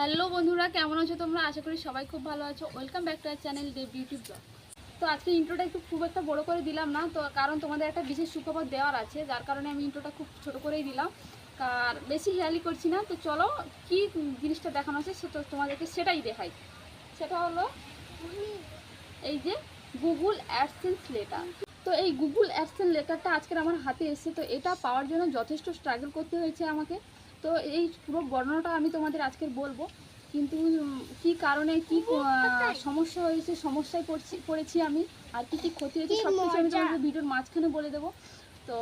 Hello বন্ধুরা, কেমন আছো তোমরা? আশা করি সবাই খুব ভালো আছো। Welcome back to our channel Dey beauty blog তো আজকে ইন্ট্রোটা একটু খুব একটা বড় করে দিলাম না, তো কারণ তোমাদের একটা বিশেষ সুখবর দেওয়ার আছে, যার কারণে আমি ইন্ট্রোটা খুব ছোট করেই দিলাম। আর বেশি হেয়ালি করছি না, তো চলো কি জিনিসটা দেখানো আছে সেটা তোমাদেরকে সেটাই দেখাই। সেটা হলো এই যে গুগল অ্যাডসেন্স লেটার তো এই গুগল অ্যাডসেন্স লেটারটা আজকের আমার হাতে এসেছে, তো এটা পাওয়ার জন্য যথেষ্ট স্ট্রাগল করতে হয়েছে আমাকে। তো এই পুরো বর্ণনাটা আমি তোমাদের আজকে বলব। কিন্তু কি কারণে কি সমস্যা হয়েছে সমস্যায় পড়ছি পড়েছি আমি আর কি কি ক্ষতি হয়েছে সব কিছু আমি তোমাদের ভিডিওর মাঝখানে বলে দেবো। তো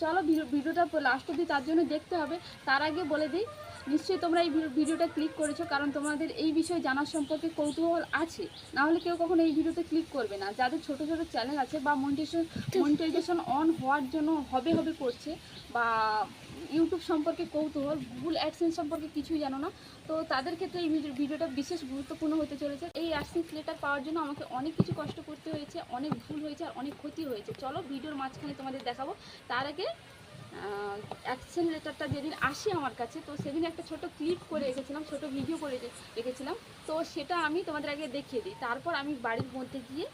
চলো ভিডিওটা লাস্ট অব্দি তার জন্য দেখতে হবে। তার আগে বলে দিই নিশ্চয়ই তোমরা এই ভিডিও- ভিডিওটা ক্লিক করেছ, কারণ তোমাদের এই বিষয়ে জানার সম্পর্কে কৌতূহল আছে। না হলে কেউ কখনো এই ভিডিওতে ক্লিক করবে না। যাদের ছোট ছোট চ্যানেল আছে বা মনিটাইজেশন মনিটাইজেশন অন হওয়ার জন্য হবে হবে করছে, বা ইউটিউব সম্পর্কে কৌতূহল গুগল অ্যাডসেন্স সম্পর্কে কিছুই জানো না, তো তাদের ক্ষেত্রে এই ভিডিওটা বিশেষ গুরুত্বপূর্ণ হতে চলেছে। এই অ্যাডসেন্স লেটার পাওয়ার জন্য আমাকে অনেক কিছু কষ্ট করতে হয়েছে, অনেক ভুল হয়েছে, আর অনেক ক্ষতি হয়েছে। চলো, ভিডিওর মাঝখানে তোমাদের দেখাবো। তার আগে অ্যাকশন লেটারটা যেদিন আসে আমার কাছে, তো সেদিন একটা ছোট ক্লিপ করে রেখেছিলাম, ছোট ভিডিও করে রেখেছিলাম। তো সেটা আমি তোমাদের আগে দেখিয়ে দিই। তারপর আমি বাড়ির মধ্যে গিয়ে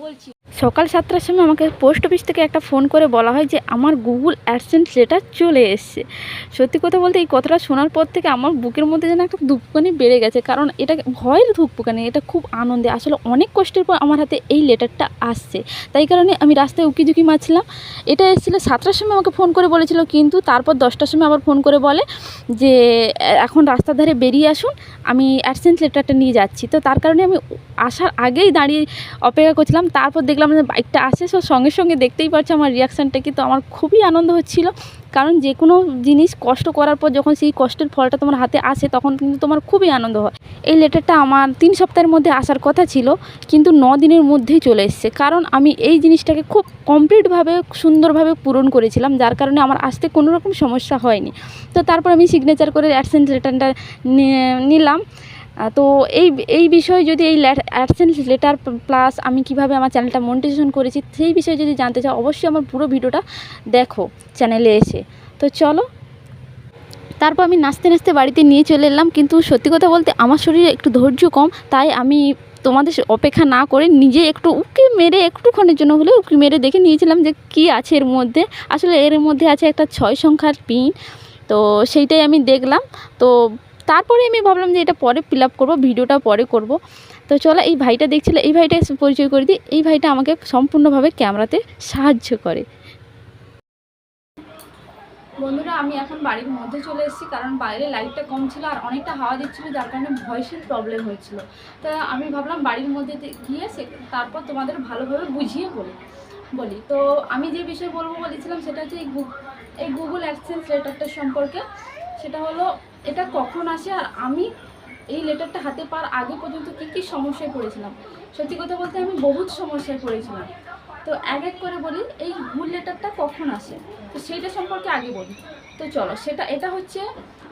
বলছি সকাল সাতটার সময় আমাকে পোস্ট অফিস থেকে একটা ফোন করে বলা হয় যে, আমার গুগল অ্যাডসেন্স লেটার চলে এসছে। সত্যি কথা বলতে এই কথাটা শোনার পর থেকে আমার বুকের মধ্যে যেন একটা ধূপকানি বেড়ে গেছে। কারণ এটা ভয়ের ধূপকানি এটা খুব আনন্দে। আসলে অনেক কষ্টের পর আমার হাতে এই লেটারটা আসছে। তাই কারণে আমি রাস্তায় উকি ঝুঁকি মারছিলাম। এটা এসেছিল সাতটার সময় আমাকে ফোন করে বলেছিল। কিন্তু তারপর দশটার সময় আবার ফোন করে বলে যে, এখন রাস্তার ধারে বেরিয়ে আসুন। আমি অ্যাডসেন্স লেটারটা নিয়ে যাচ্ছি। তো তার কারণে আমি আসার আগেই দাঁড়িয়ে অপেক্ষা করছিলাম, তারপর দেখলাম যে বাইকটা আসে সো সঙ্গে সঙ্গে দেখতেই পাচ্ছি আমার রিয়াকশানটা কিন্তু আমার খুবই আনন্দ হচ্ছিল, কারণ যে কোনো জিনিস কষ্ট করার পর যখন সেই কষ্টের ফলটা তোমার হাতে আসে, তখন কিন্তু তোমার খুবই আনন্দ হয়। এই লেটারটা আমার তিন সপ্তাহের মধ্যে আসার কথা ছিল, কিন্তু ন দিনের মধ্যেই চলে এসছে। কারণ আমি এই জিনিসটাকে খুব কমপ্লিটভাবে সুন্দরভাবে পূরণ করেছিলাম, যার কারণে আমার আসতে কোনো রকম সমস্যা হয়নি। তো তারপর আমি সিগনেচার করে অ্যাডসেন্স লেটারটা নিলাম। তো এই এই বিষয়ে যদি এই অ্যাডসেন্স লেটার প্লাস আমি কীভাবে আমার চ্যানেলটা মনিটাইজেশন করেছি, সেই বিষয়ে যদি জানতে চাও, অবশ্যই আমার পুরো ভিডিওটা দেখো চ্যানেলে এসে। তো চলো। তারপর আমি নাচতে নাচতে বাড়িতে নিয়ে চলে এলাম, কিন্তু সত্যি কথা বলতে আমার শরীরে একটু ধৈর্য কম, তাই আমি তোমাদের অপেক্ষা না করে নিজে একটু উকি মেরে, একটুক্ষণের জন্য হলে উকি মেরে দেখে নিয়েছিলাম যে কি আছে এর মধ্যে। আসলে এর মধ্যে আছে একটা ছয় সংখ্যার পিন, তো সেইটাই আমি দেখলাম। তো তারপরে আমি ভাবলাম যে এটা পরে ফিল আপ করব, ভিডিওটা পরে করব। তো চলো এই ভাইটা দেখছিল, এই ভাইটা পরিচয় করে দিই। এই ভাইটা আমাকে সম্পূর্ণভাবে ক্যামেরাতে সাহায্য করে। বন্ধুরা, আমি এখন বাড়ির মধ্যে চলে এসেছি, কারণ বাইরে লাইটটা কম ছিল আর অনেকটা হাওয়া দিচ্ছিল, যার কারণে ভয়েসের প্রবলেম হয়েছিল। তো আমি ভাবলাম বাড়ির মধ্যে গিয়ে সে তারপর তোমাদের ভালোভাবে বুঝিয়ে বলি বলি। তো আমি যে বিষয়ে বলব বলেছিলাম, সেটা হচ্ছে এই গুগল অ্যাডসেন্স লেটারটার সম্পর্কে। সেটা হলো এটা কখন আসে আর আমি এই লেটারটা হাতে পাওয়ার আগে পর্যন্ত কী কী সমস্যায় পড়েছিলাম? সত্যি কথা বলতে আমি বহুত সমস্যায় পড়েছিলাম। তো এক এক করে বলি, এই ভুল লেটারটা কখন আসে? তো সেইটা সম্পর্কে আগে বলি। তো চলো, সেটা, এটা হচ্ছে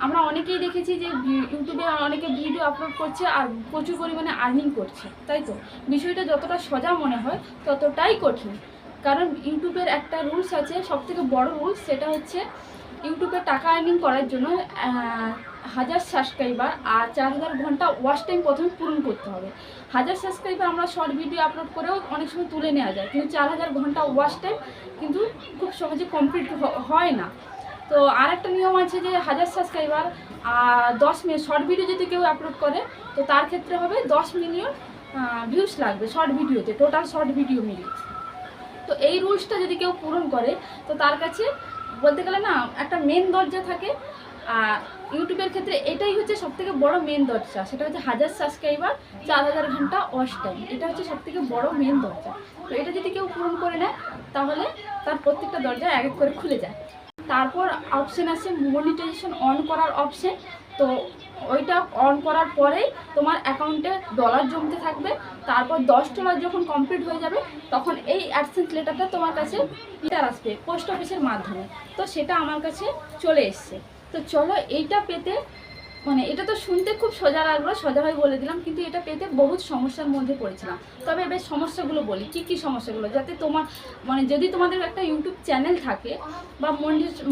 আমরা অনেকেই দেখেছি যে ইউটিউবে অনেকে ভিডিও আপলোড করছে আর প্রচুর পরিমাণে আর্নিং করছে, তাই তো? বিষয়টা যতটা সোজা মনে হয়, ততটাই কঠিন। কারণ ইউটিউবের একটা রুলস আছে সব থেকে বড় রুলস সেটা হচ্ছে ইউটিউবে টাকা আর্নিং করার জন্য হাজার সাবস্ক্রাইবার আর চার হাজার ঘণ্টা ওয়াচ টাইম প্রথমে পূরণ করতে হবে। হাজার সাবস্ক্রাইবার আমরা শর্ট ভিডিও আপলোড করেও অনেক সময় তুলে নেওয়া যায়, কিন্তু চার হাজার ঘণ্টা ওয়াচ টাইম কিন্তু খুব সহজে কমপ্লিট হয় না। তো আর একটা নিয়ম আছে যে হাজার সাবস্ক্রাইবার আর দশ মিনিট শর্ট ভিডিও যদি কেউ আপলোড করে, তো তার ক্ষেত্রে হবে দশ মিলিয়ন ভিউস লাগবে শর্ট ভিডিওতে টোটাল শর্ট ভিডিও মিলিয়ে তো এই রুলসটা যদি কেউ পূরণ করে, তো তার কাছে বলতে গেলে না, একটা মেন দরজা থাকে, আর ইউটিউবের ক্ষেত্রে এটাই হচ্ছে সবথেকে বড় মেন দরজা। সেটা হচ্ছে হাজার সাবস্ক্রাইবার চার হাজার ঘণ্টা ওয়াচ টাইম এটা হচ্ছে সবথেকে বড় মেন দরজা। তো এটা যদি কেউ পূরণ করে নেয়, তাহলে তার প্রত্যেকটা দরজা এক এক করে খুলে যায়। তারপর অপশন আছে মনিটাইজেশন অন করার অপশন তো ওইটা অন করার পরেই তোমার অ্যাকাউন্টে ডলার জমতে থাকবে, তারপর দশ ডলার যখন কমপ্লিট হয়ে যাবে, তখন এই অ্যাডসেন্স লেটারটা তোমার কাছে লেটার আসবে পোস্ট অফিসের মাধ্যমে। তো সেটা আমার কাছে চলে এসছে। তো চলো এইটা পেতে মানে এটা তো শুনতে খুব সোজা লাগল, সোজা সোজাভাবে বলে দিলাম, কিন্তু এটা পেতে বহুত সমস্যার মধ্যে পড়েছিলাম। তবে এবার সমস্যাগুলো বলি, কি কি সমস্যাগুলো? যাতে তোমার মানে যদি তোমাদের একটা ইউটিউব চ্যানেল থাকে বা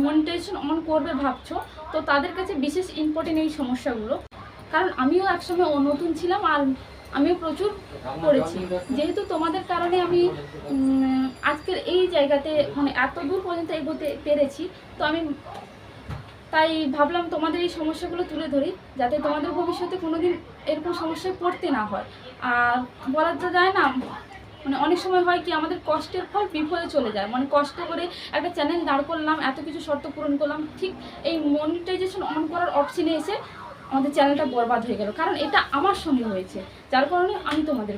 মনিটাইজেশন অন করবে ভাবছ, তো তাদের কাছে বিশেষ ইম্পর্টেন্ট এই সমস্যাগুলো। কারণ আমিও একসময় নতুন ছিলাম আর আমিও প্রচুর করেছি। যেহেতু তোমাদের কারণে আমি আজকের এই জায়গাতে মানে এত দূর পর্যন্ত এগোতে পেরেছি, তো আমি তাই ভাবলাম তোমাদের এই সমস্যাগুলো তুলে ধরি, যাতে তোমাদের ভবিষ্যতে কোনোদিন এরকম সমস্যায় পড়তে না হয়। আর বলা তো যায় না মানে অনেক সময় হয় কি আমাদের কষ্টের ফল বিফলে চলে যায়। মানে কষ্ট করে একটা চ্যানেল দাঁড় করলাম, এত কিছু শর্ত পূরণ করলাম, ঠিক এই মনিটাইজেশন অন করার অপশনে এসে আমাদের চ্যানেলটা বরবাদ হয়ে গেল। কারণ এটা আমার সঙ্গে হয়েছে, যার কারণে আমি তোমাদের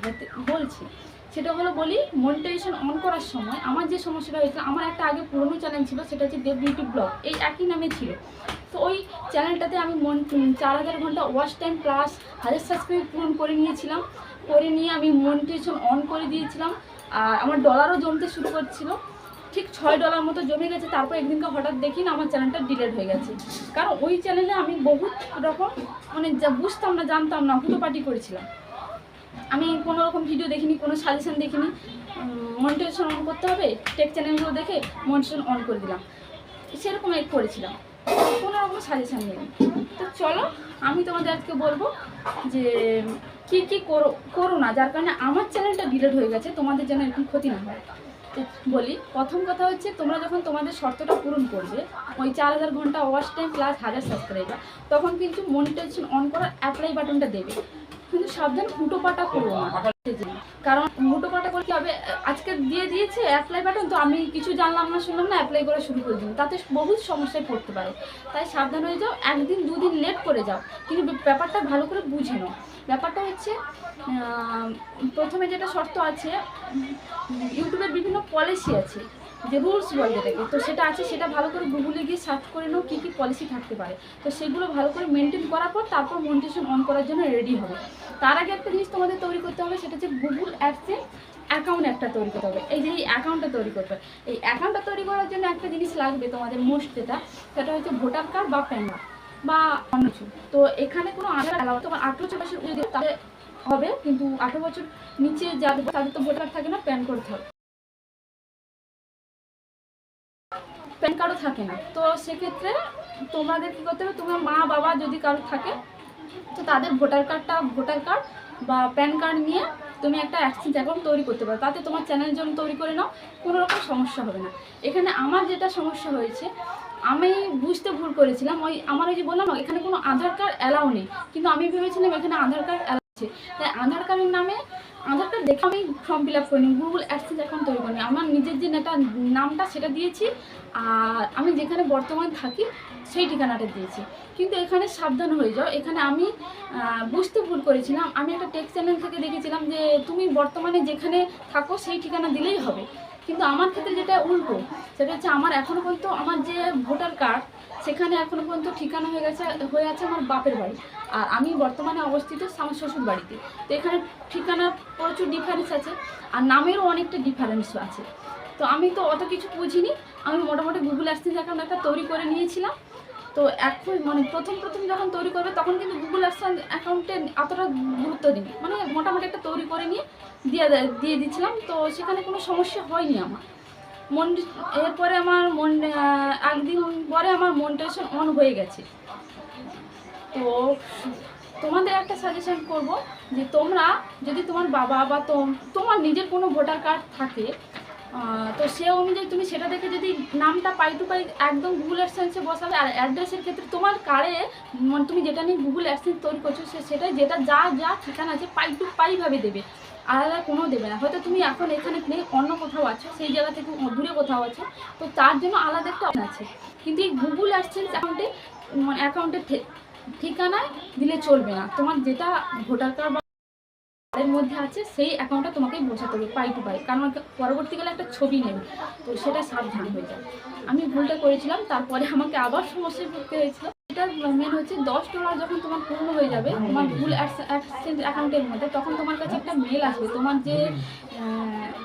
বলছি। সেটা হলো বলি মনিটাইজেশন অন করার সময় আমার যে সমস্যাটা হয়েছিল, আমার একটা আগে পুরনো চ্যানেল ছিল, সেটা হচ্ছে দেব বিউটি ব্লগ এই একই নামে ছিল। তো ওই চ্যানেলটাতে আমি মন চার হাজার ঘণ্টা ওয়াচ টাইম প্লাস হাজার সাবস্ক্রাইব পূরণ করে নিয়েছিলাম। করে নিয়ে আমি মনিটাইজেশন অন করে দিয়েছিলাম। আর আমার ডলারও জমতে শুরু করছিল। ঠিক ছয় ডলার মতো জমে গেছে, তারপর একদিনকে হঠাৎ দেখি না, আমার চ্যানেলটা ডিলেট হয়ে গেছে। কারণ ওই চ্যানেলে আমি বহুত রকম মানে যা বুঝতাম না, জানতাম না, হুটোপাটি করেছিলাম। আমি কোনো রকম ভিডিও দেখিনি, কোনো সাজেশন দেখিনি। মনিটাইজেশন অন করতে হবে টেক চ্যানেলগুলো দেখে মনিটাইজেশন অন করে দিলাম। সেরকম এক করেছিলাম। কোনো রকম সাজেশন নেই তো চলো, আমি তোমাদের আজকে বলব যে, কি কি করো না, যার কারণে আমার চ্যানেলটা ডিলিট হয়ে গেছে, তোমাদের যেন এরকম ক্ষতি না হয়। বলি, প্রথম কথা হচ্ছে, তোমরা যখন তোমাদের শর্তটা পূরণ করবে, ওই চার হাজার ঘণ্টা ওয়াচ টাইম প্লাস হাজার সাবস্ক্রাইবার তখন কিন্তু মনিটাইজেশন অন করার অ্যাপ্লাই বাটনটা দেবে। কিন্তু সাবধান হুটোপাটা করব না। কারণ হুটোপাটা করে কি হবে? আজকে দিয়ে দিয়েছে অ্যাপ্লাই বাটন তো আমি কিছু জানলাম না, শুনলাম না অ্যাপ্লাই করা শুরু করে দিন তাতে বহুত সমস্যায় পড়তে পারো। তাই সাবধান হয়ে যাও, একদিন, দুদিন লেট করে যাও। কিন্তু ব্যাপারটা ভালো করে বুঝে নাও। ব্যাপারটা হচ্ছে প্রথমে যেটা শর্ত আছে ইউটিউবের বিভিন্ন পলিসি আছে। যে রুলস বলে যেটাকে। তো সেটা আছে, সেটা ভালো করে গুগলে গিয়ে সার্চ করে নাও কী কী পলিসি থাকতে পারে। তো সেগুলো ভালো করে মেনটেন করার পর তারপর মনিটেশন অন করার জন্য রেডি হবে। তার আগে একটা জিনিস তোমাদের তৈরি করতে হবে, সেটা হচ্ছে গুগল অ্যাপসে অ্যাকাউন্ট একটা তৈরি করতে হবে। এই যে এই অ্যাকাউন্টটা তৈরি করতে হবে এই অ্যাকাউন্টটা তৈরি করার জন্য একটা জিনিস লাগবে তোমাদের মোস্ট যেটা, সেটা হচ্ছে ভোটার কার্ড বা প্যান কার্ড বা অন্য কিছু। তো এখানে কোনো আধার অ্যালাউ তোমার আঠেরো বছর যদি তাহলে হবে, কিন্তু আঠেরো বছর নিচে যাদের তাদের তো ভোটার থাকে না প্যান করতে হবে কার্ডও থাকে না। তো সেক্ষেত্রে তোমাদের কী করতে হবে? তোমার মা, বাবা যদি কারও থাকে, তো তাদের ভোটার কার্ডটা, ভোটার কার্ড বা প্যান কার্ড নিয়ে তুমি একটা অ্যাক্সেস অ্যাকাউন্ট তৈরি করতে পারো। তাতে তোমার চ্যানেল জন্য তৈরি করে নাও, কোনো রকম সমস্যা হবে না। এখানে আমার যেটা সমস্যা হয়েছে, আমি বুঝতে ভুল করেছিলাম। ওই আমার ওই যে বললাম এখানে কোনো আধার কার্ড অ্যালাউ নেই। কিন্তু আমি ভেবেছিলাম এখানে আধার কার্ড অ্যালাউ আছে। তাই আধার কার্ডের নামে আধার কার্ড দেখে আমি ফর্ম ফিল আপ করিনি গুগল অ্যাক্সেস অ্যাকাউন্ট তৈরি করিনি আমার নিজের যে নেটা নামটা সেটা দিয়েছি, আর আমি যেখানে বর্তমান থাকি সেই ঠিকানাটা দিয়েছি। কিন্তু এখানে সাবধান হয়ে যাও, এখানে আমি বুঝতে ভুল করেছিলাম। আমি একটা টেক্সট চ্যানেল থেকে দেখেছিলাম যে তুমি বর্তমানে যেখানে থাকো সেই ঠিকানা দিলেই হবে। কিন্তু আমার ক্ষেত্রে যেটা উল্টো, সেটা হচ্ছে আমার এখনও পর্যন্ত আমার যে ভোটার কার্ড সেখানে এখনও পর্যন্ত ঠিকানা হয়ে গেছে, হয়ে আছে আমার বাপের বাড়ি। আর আমি বর্তমানে অবস্থিত আমার শ্বশুর বাড়িতে। তো এখানে ঠিকানার প্রচুর ডিফারেন্স আছে, আর নামেরও অনেকটা ডিফারেন্স আছে। তো আমি তো অত কিছু বুঝিনি, আমি মোটামুটি গুগল অ্যাডসেন্স অ্যাকাউন্ট একটা তৈরি করে নিয়েছিলাম, তো এখন মানে প্রথম প্রথম যখন তৈরি করবে, তখন কিন্তু গুগল অ্যাডসেন্স অ্যাকাউন্টে অতটা গুরুত্ব দিই মানে মোটামুটি একটা তৈরি করে নিয়ে দিয়ে দিয়ে দিচ্ছিলাম তো সেখানে কোনো সমস্যা হয়নি আমার। মন এরপরে আমার মন একদিন পরে আমার মনিটাইজেশন অন হয়ে গেছে। তো তোমাদের একটা সাজেশন করব যে তোমরা যদি তোমার বাবা বা তোম- তোমার নিজের কোনো ভোটার কার্ড থাকে তো সে অনুযায়ী তুমি সেটা দেখে যদি নামটা পাই টু পাই একদম গুগল অ্যাডসেন্সে বসাবে, আর অ্যাড্রেসের ক্ষেত্রে তোমার মানে তুমি যেটা নিয়ে গুগল অ্যাডসেন্স তৈরি করছ, সে সেটা যেটা যা যা ঠিকানা আছে পাই টু পাইভাবে দেবে। আলাদা কোনো দেবে না। হয়তো তুমি এখন এখানে নেই, অন্য কোথাও আছো, সেই জায়গা থেকে দূরে কোথাও আছো, তো তার জন্য আলাদা একটা আছে। কিন্তু এই গুগল অ্যাডসেন্স অ্যাকাউন্টে মানে অ্যাকাউন্টের ঠিকানায় দিলে চলবে না। তোমার যেটা ভোটার কার্ড এর মধ্যে আছে, সেই অ্যাকাউন্টটা তোমাকে বোঝাতে হবে পাই টু পাই কারণ পরবর্তীকালে একটা ছবি নেবে, তো সেটা সাবধান হয়ে যায় আমি ভুলটা করেছিলাম, তারপরে আমাকে আবার সমস্যায় পড়তে হয়েছিল। এটা মেন হচ্ছে দশ ডলার যখন তোমার পূর্ণ হয়ে যাবে তোমার ভুল অ্যাক্সেন্ট অ্যাকাউন্টের মধ্যে তখন তোমার কাছে একটা মেল আসবে। তোমার যে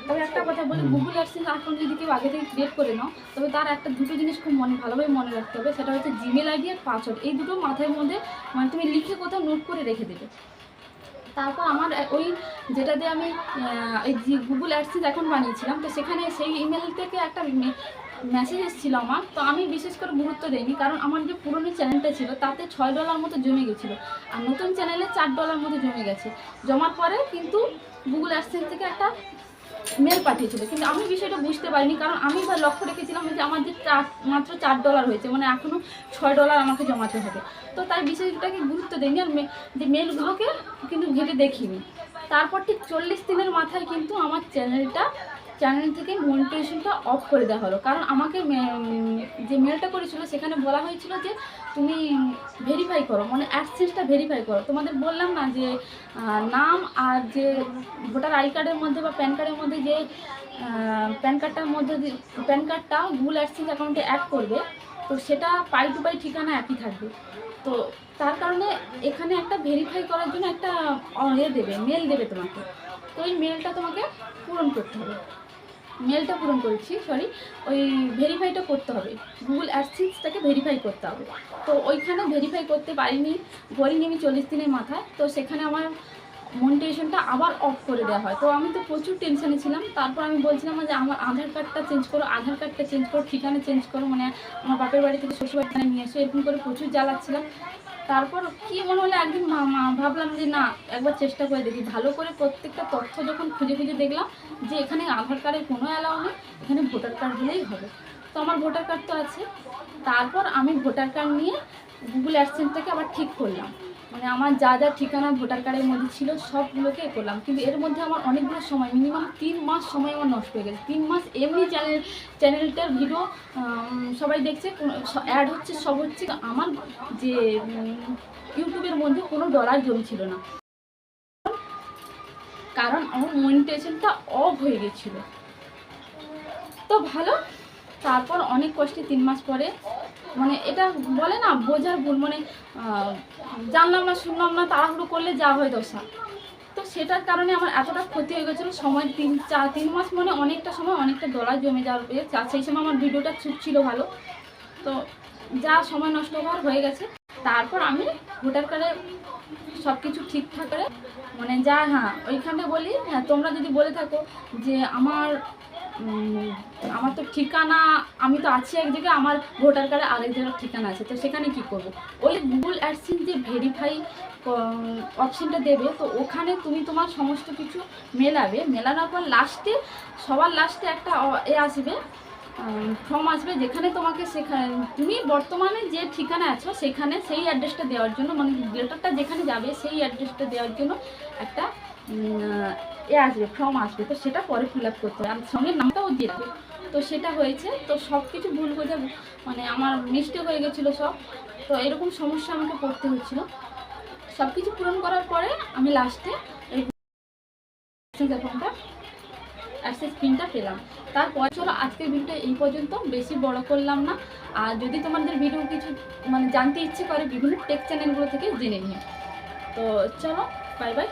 তবে একটা কথা বলি গুগল অ্যাডসেন্স অ্যাকাউন্ট যদি কেউ আগে থেকে ক্রিয়েট করে নাও তবে তার একটা দুটো জিনিস খুব মনে ভালোভাবে মনে রাখতে হবে সেটা হচ্ছে জিমেল আইডি আর পাসওয়ার্ড এই দুটো মাথার মধ্যে মানে তুমি লিখে কোথাও নোট করে রেখে দেবে। তারপর আমার ওই যেটা দিয়ে আমি এই গুগল অ্যাডসেন্স অ্যাকাউন্ট বানিয়েছিলাম তো সেখানে সেই ইমেল থেকে একটা মেসেজ এসেছিল আমার, তো আমি বিশেষ করে গুরুত্ব দিইনি, কারণ আমার যে পুরনো চ্যানেলটা ছিল, তাতে ছয় ডলার মতো জমে গেছিল, আর নতুন চ্যানেলে চার ডলার মতো জমে গেছে। জমার পরে কিন্তু গুগল অ্যাডসেন্স থেকে একটা মেল পাঠিয়েছিল, কিন্তু আমি বিষয়টা বুঝতে পারিনি, কারণ আমি এবার লক্ষ্য রেখেছিলাম যে আমার যে চার, মাত্র চার ডলার হয়েছে মানে এখনও ছয় ডলার আমাকে জমাতে হবে। তো তাই বিষয়টাকে গুরুত্ব দিইনি, আর যে মেলগুলোকে কিন্তু ঘেটে দেখিনি। তারপর ঠিক চল্লিশ দিনের মাথায় কিন্তু আমার চ্যানেলটা চ্যানেল থেকে মনিটাইজেশনটা অফ করে দেওয়া হলো। কারণ আমাকে যে মেলটা করেছিল, সেখানে বলা হয়েছিল যে, তুমি ভেরিফাই করো মানে অ্যাডসেন্সটা ভেরিফাই করো। তোমাদের বললাম না যে নাম আর যে ভোটার আই কার্ডের মধ্যে বা প্যান কার্ডের মধ্যে যে প্যান কার্ডটার মধ্যে প্যান কার্ডটা গুগল অ্যাডসেন্স অ্যাকাউন্টে অ্যাড করবে, তো সেটা পাই টু পাই ঠিকানা একই থাকবে। তো তার কারণে এখানে একটা ভেরিফাই করার জন্য একটা ইয়ে দেবে মেল দেবে তোমাকে। তো ওই মেলটা তোমাকে পূরণ করতে হবে। মেলটা পূরণ করেছি সরি ওই ভেরিফাইটা করতে হবে। গুগল অ্যাডসেন্সটাকে ভেরিফাই করতে হবে। তো ওইখানে ভেরিফাই করতে পারিনি ভরিনি আমি চল্লিশ দিনের মাথায়। তো সেখানে আমার মনিটাইজেশনটা আবার অফ করে দেওয়া হয়। তো আমি তো প্রচুর টেনশনে ছিলাম। তারপর আমি বলছিলাম যে আমার আধার কার্ডটা চেঞ্জ করো আধার কার্ডটা চেঞ্জ করো, ঠিকানা চেঞ্জ করো মানে আমার বাপের বাড়ি থেকে শ্বশুর বাড়ি নিয়ে এসো, এরকম করে প্রচুর জ্বালাচ্ছিলাম। তারপর কি মনে হলো একদিন ভাবলাম যে না, একবার চেষ্টা করে দেখি। ভালো করে প্রত্যেকটা তথ্য যখন খুঁজে খুঁজে দেখলাম যে এখানে আধার কার্ডের কোনো অ্যালাউ নেই, এখানে ভোটার কার্ড দিলেই হবে। তো আমার ভোটার কার্ড তো আছে। তারপর আমি ভোটার কার্ড নিয়ে গুগল অ্যাডসেন্সটাকে আবার ঠিক করলাম। মানে আমার যা যা ঠিকানা ভোটার কার্ডের মধ্যে ছিল, সবগুলোকে করলাম। কিন্তু এর মধ্যে আমার অনেকগুলো সময় মিনিমাম তিন মাস সময় আমার নষ্ট হয়ে গেছে। তিন মাস এমনি চ্যানেল চ্যানেলটার ভিডিও সবাই দেখছে অ্যাড হচ্ছে, সব হচ্ছে। আমার যে ইউটিউবের মধ্যে কোনো ডলার জমছিল না। কারণ আমার মনিটাইজেশনটা অফ হয়ে গেছিল। তো ভালো, তারপর অনেক কষ্টে তিন মাস পরে মানে এটা বলে না, বোঝার ভুল মানে জানলাম না, শুনলাম না, তাড়াহুড়ো করলে যা হয় দশা তো সেটার কারণে আমার এতটা ক্ষতি হয়ে গেছিল, সময় তিন, চার, তিন মাস মানে অনেকটা সময়, অনেকটা ডলার জমে পেয়ে সেই সময় আমার ভিডিওটা ছুটছিল ভালো। তো যা সময় নষ্ট হওয়ার হয়ে গেছে। তারপর আমি ভোটার কার্ডে সব কিছু ঠিকঠাক করে মানে যা হ্যাঁ ওইখানে বলি হ্যাঁ তোমরা যদি বলে থাকো যে আমার আমার তো ঠিকানা, আমি তো আছি এক জায়গায়, আমার ভোটার কার্ডে আরেক জায়গার ঠিকানা আছে, তো সেখানে কি করব? ওই গুগল অ্যাডসেন্স যে ভেরিফাই অপশনটা দেবে, তো ওখানে তুমি তোমার সমস্ত কিছু মেলাবে। মেলানোর পর লাস্টে সবার লাস্টে একটা এ আসবে ফর্ম আসবে, যেখানে তোমাকে সেখানে তুমি বর্তমানে যে ঠিকানা আছো, সেখানে সেই অ্যাড্রেসটা দেওয়ার জন্য মানে লেটারটা যেখানে যাবে, সেই অ্যাড্রেসটা দেওয়ার জন্য একটা এ আসবে, ফর্ম আসবে, তো সেটা পরে ফিল আপ করতে হবে। আর সঙ্গে নামটাও দিয়ে দেবে। তো সেটা হয়েছে, তো সব কিছু ভুল বোঝা মানে আমার মিস্টেক হয়ে গেছিল সব। তো এরকম সমস্যা আমাকে পড়তে হচ্ছিল। সব কিছু পূরণ করার পরে আমি লাস্টে অ্যাকাউন্টটা অ্যাক্সেস পিনটা পেলাম। তারপর চলো আজকের ভিডিওটা এই পর্যন্ত। বেশি বড় করলাম না। আর যদি তোমাদের ভিডিও কিছু মানে জানতে ইচ্ছে করে, বিভিন্ন টেক চ্যানেলগুলো থেকে জেনে নিও। তো চলো বাই বাই